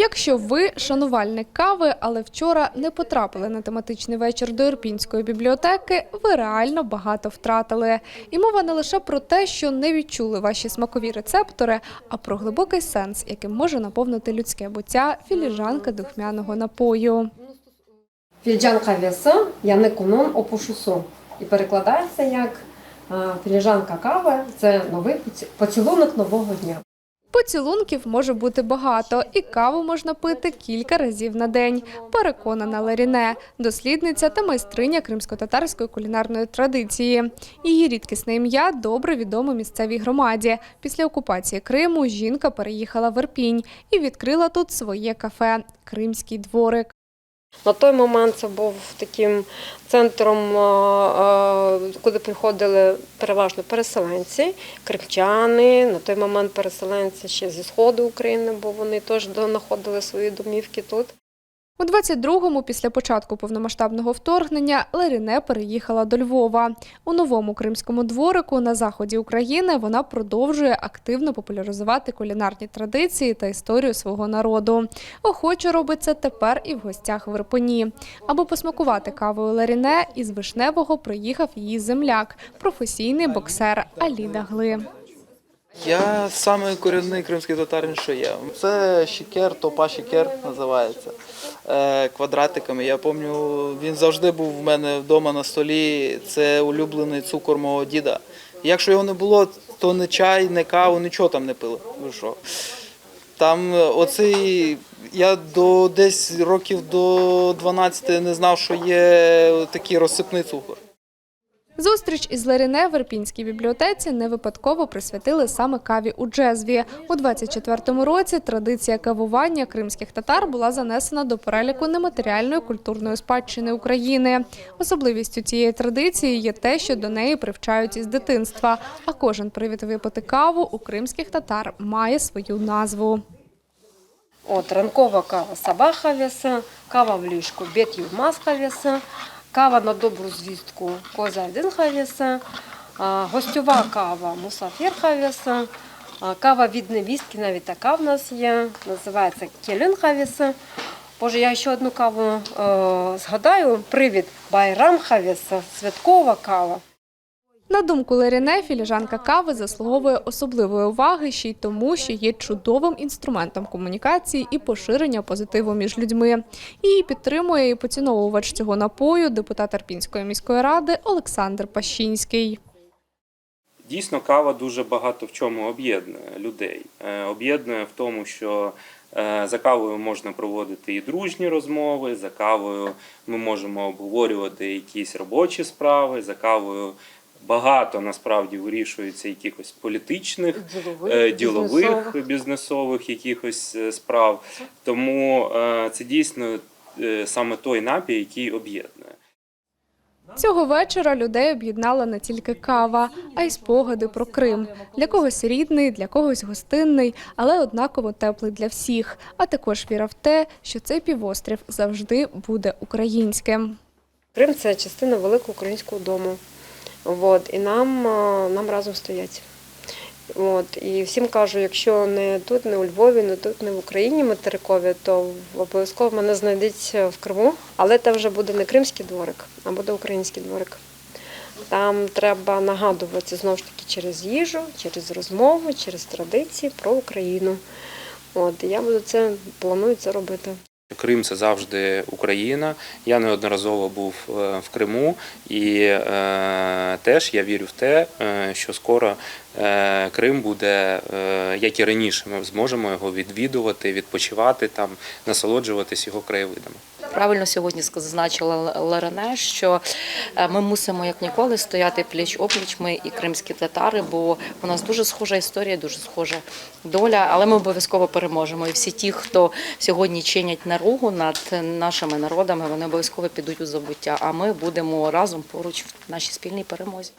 Якщо ви шанувальник кави, але вчора не потрапили на тематичний вечір до Ірпінської бібліотеки, ви реально багато втратили. І мова не лише про те, що не відчули ваші смакові рецептори, а про глибокий сенс, яким може наповнити людське буття філіжанка духмяного напою. Філіджанка веса, я не кунон опушусу. І перекладається як філіжанка кави це новий поці- поцілунок нового дня. Поцілунків може бути багато, і каву можна пити кілька разів на день. Переконана Ларіне, дослідниця та майстриня кримсько-татарської кулінарної традиції. Її рідкісне ім'я добре відоме місцевій громаді. Після окупації Криму жінка переїхала в Ірпінь і відкрила тут своє кафе Кримський дворик. На той момент це був таким центром, куди приходили переважно переселенці, кримчани. На той момент переселенці ще зі сходу України, бо вони теж знаходили свої домівки тут. У 22-му, після початку повномасштабного вторгнення, Ларіне переїхала до Львова. У новому кримському дворику на заході України вона продовжує активно популяризувати кулінарні традиції та історію свого народу. Охоче робить це тепер і в гостях в Ірпені. Аби посмакувати кавою Ларіне, із Вишневого приїхав її земляк, професійний боксер Алі Дагли. Я саме корінний кримський татарин, що є. Це щекер, топа щекер називається. Е, квадратиками. Я пам'ятаю, він завжди був в мене вдома на столі. Це улюблений цукор мого діда. Якщо його не було, то не чай, не каву, нічого там не пили. Ви що? Там е, оцей, я до десь років до 12 не знав, що є такий розсипний цукор. Зустріч із Ларіне в Ірпінській бібліотеці не випадково присвятили саме каві у Джезві. У 24-му році традиція кавування кримських татар була занесена до переліку нематеріальної культурної спадщини України. Особливістю цієї традиції є те, що до неї привчають із дитинства. А кожен привід випити каву у кримських татар має свою назву. От, ранкова кава сабаха веса, кава в ліжку бет маска веса, кава на добру звістку коза один хавіса, гостьова кава мусафір хавіса, кава від невістки, навіть така в нас є, називається келін хавіса. Боже, я ще одну каву е, згадаю, привід Байрам хавіса, святкова кава. На думку Ларіне, філіжанка кави заслуговує особливої уваги ще й тому, що є чудовим інструментом комунікації і поширення позитиву між людьми. Її підтримує і поціновувач цього напою, депутат Арпінської міської ради Олександр Пащинський. Дійсно, кава дуже багато в чому об'єднує людей. Е, Об'єднує в тому, що е, за кавою можна проводити і дружні розмови, за кавою ми можемо обговорювати якісь робочі справи, за кавою багато насправді вирішується якихось політичних, е, ділових, бізнесових якихось е, справ. Тому е, це дійсно саме той напій, який об'єднує. Цього вечора людей об'єднала не тільки кава, а й спогади про Крим. Для когось рідний, для когось гостинний, але однаково теплий для всіх. А також віра в те, що цей півострів завжди буде українським. Крим це частина великого українського дому. От, і нам, нам разом стоять. От, і всім кажу, якщо не тут, не у Львові, не тут, не в Україні материкові, то обов'язково мене знайдуть в Криму. Але це вже буде не кримський дворик, а буде український дворик. Там треба нагадувати знову ж таки через їжу, через розмову, через традиції про Україну. От, я буду це планую це робити. Крим це завжди Україна. Я неодноразово був е, в Криму, і е, теж я вірю в те, е, що скоро Крим буде, як і раніше, ми зможемо його відвідувати, відпочивати там, насолоджуватись його краєвидами. Правильно сьогодні зазначила Ларене, що е, ми мусимо як ніколи стояти пліч опліч. Ми і кримські татари, бо у нас дуже схожа історія, дуже схожа доля. Але ми обов'язково переможемо. І всі ті, хто сьогодні чинять наругу над нашими народами, вони обов'язково підуть у забуття. А ми будемо разом поруч в нашій спільній перемозі.